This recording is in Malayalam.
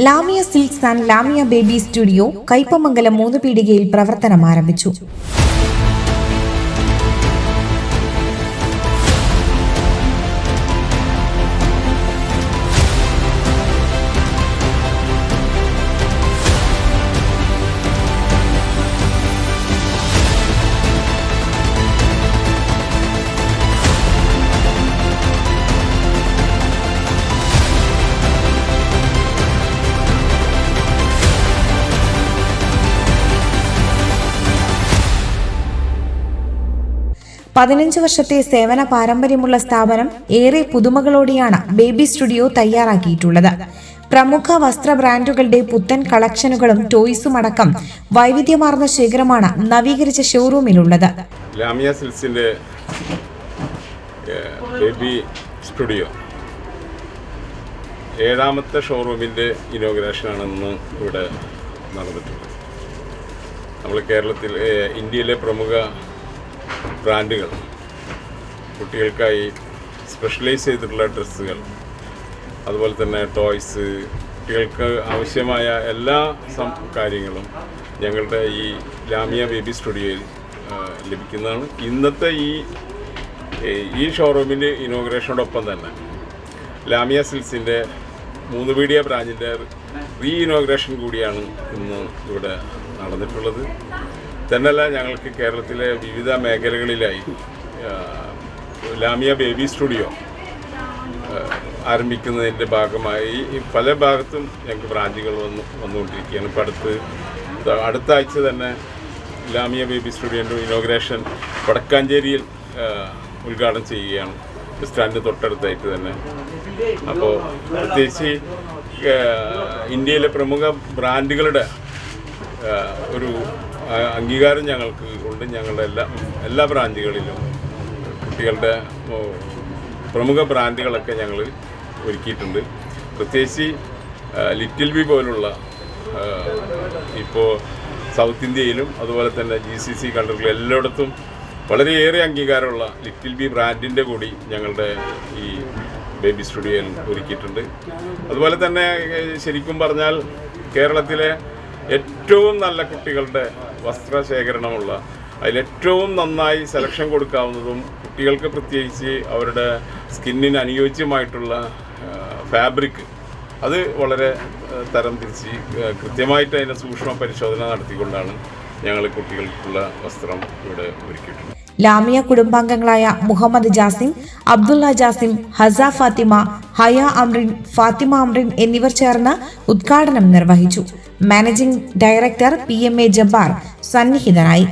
Lamiya silks and Lamiya baby studio Kaippamangalam മൂന്ന് പീടികയിൽ പ്രവർത്തനം ആരംഭിച്ചു പതിനഞ്ച് വർഷത്തെ സേവന പാരമ്പര്യമുള്ള സ്ഥാപനം ഏറെ പുതുമകളോടെയാണ് ബേബി സ്റ്റുഡിയോ തയ്യാറാക്കിയിട്ടുള്ളത്. പ്രമുഖ വസ്ത്ര ബ്രാൻഡുകളുടെ പുത്തൻ കളക്ഷനുകളും ടോയ്സും അടക്കം വൈവിധ്യമാർന്ന ശേഖരമാണ് നവീകരിച്ച ഷോറൂമിലുള്ളത്. ലാമിയ ബേബി സ്റ്റുഡിയോ. ഏഴാമത്തെ ഷോറൂമിന്റെ ഇനോഗ്രേഷനാണ് ഇന്ന് ഇവിടെ നടന്നിട്ടുള്ളത് നമ്മൾ കേരളത്തിൽ ഇന്ത്യയിലെ പ്രമുഖ ബ്രാൻഡുകൾ. കുട്ടികൾക്കായി സ്പെഷ്യലൈസ് ചെയ്തിട്ടുള്ള ഡ്രസ്സുകൾ. അതുപോലെ തന്നെ ടോയ്സ് കുട്ടികൾക്ക് ആവശ്യമായ എല്ലാ സം കാര്യങ്ങളും ഞങ്ങളുടെ ഈ ലാമിയ ബേബി സ്റ്റുഡിയോയിൽ ലഭിക്കുന്നതാണ്. ഇന്നത്തെ ഈ ഈ ഷോറൂമിന്റെ ഇനോഗ്രേഷനോടൊപ്പം തന്നെ ലാമിയ സിൽസിന്റെ മൂന്ന് പീടിയ ബ്രാഞ്ചിന്റെ റീ ഇനോഗ്രേഷൻ കൂടിയാണ് ഇന്ന് ഇവിടെ നടന്നിട്ടുള്ളത്. തന്നെയല്ല ഞങ്ങൾക്ക് കേരളത്തിലെ വിവിധ മേഖലകളിലായി ലാമിയ ബേബി സ്റ്റുഡിയോ ആരംഭിക്കുന്നതിന്റെ ഭാഗമായി പല ഭാഗത്തും ഞങ്ങൾക്ക് ബ്രാഞ്ചുകൾ വന്നു വന്നുകൊണ്ടിരിക്കുകയാണ്. ഇപ്പോൾ അടുത്ത് അടുത്ത ആഴ്ച തന്നെ ലാമിയ ബേബി സ്റ്റുഡിയോന്റെ ഇനോഗ്രേഷൻ വടക്കാഞ്ചേരിയിൽ ഉദ്ഘാടനം ചെയ്യുകയാണ്. ബസ് തൊട്ടടുത്തായിട്ട് തന്നെ. അപ്പോൾ പ്രത്യേകിച്ച് ഇന്ത്യയിലെ പ്രമുഖ ബ്രാൻഡുകളുടെ ഒരു അംഗീകാരം ഞങ്ങൾക്ക് ഉണ്ട്. ഞങ്ങളുടെ എല്ലാ എല്ലാ ബ്രാഞ്ചുകളിലും കുട്ടികളുടെ പ്രമുഖ ബ്രാൻഡുകളൊക്കെ ഞങ്ങൾ ഒരുക്കിയിട്ടുണ്ട്. പ്രത്യേകിച്ച് ലിറ്റിൽ ബി പോലുള്ള ഇപ്പോൾ സൗത്ത് ഇന്ത്യയിലും അതുപോലെ തന്നെ ജി സി സി കൺട്രികളിലും എല്ലായിടത്തും വളരെയേറെ അംഗീകാരമുള്ള ലിറ്റിൽ ബി ബ്രാൻഡിന്റെ കൂടി ഞങ്ങളുടെ ഈ ബേബി സ്റ്റുഡിയോയിൽ ഒരുക്കിയിട്ടുണ്ട്. അതുപോലെ തന്നെ ശരിക്കും പറഞ്ഞാൽ കേരളത്തിലെ ഏറ്റവും നല്ല കുട്ടികളുടെ വസ്ത്രശേഖരണമുള്ള അതിലേറ്റവും നന്നായി സെലക്ഷൻ കൊടുക്കാവുന്നതും കുട്ടികൾക്ക് പ്രത്യേകിച്ച് അവരുടെ സ്കിന്നിന് അനുയോജ്യമായിട്ടുള്ള ഫാബ്രിക് അത് വളരെ തരം തിരിച്ച് കൃത്യമായിട്ട് അതിന്റെ സൂക്ഷ്മ പരിശോധന നടത്തിക്കൊണ്ടാണ് ഞങ്ങൾ കുട്ടികൾക്കുള്ള വസ്ത്രം ഇവിടെ ഒരുക്കിയിട്ടുള്ളത്. ലാമിയ കുടുംബാംഗങ്ങളായ മുഹമ്മദ് ജാസിം അബ്ദുള്ള ജാസിം ഹസ ഫാത്തിമ ഹയ അമ്രിൻ ഫാത്തിമ അമ്രിൻ എന്നിവർ ചേർന്ന് ഉദ്ഘാടനം നിർവഹിച്ചു. Managing director P M A Jabbar സന്നിഹിതനായി.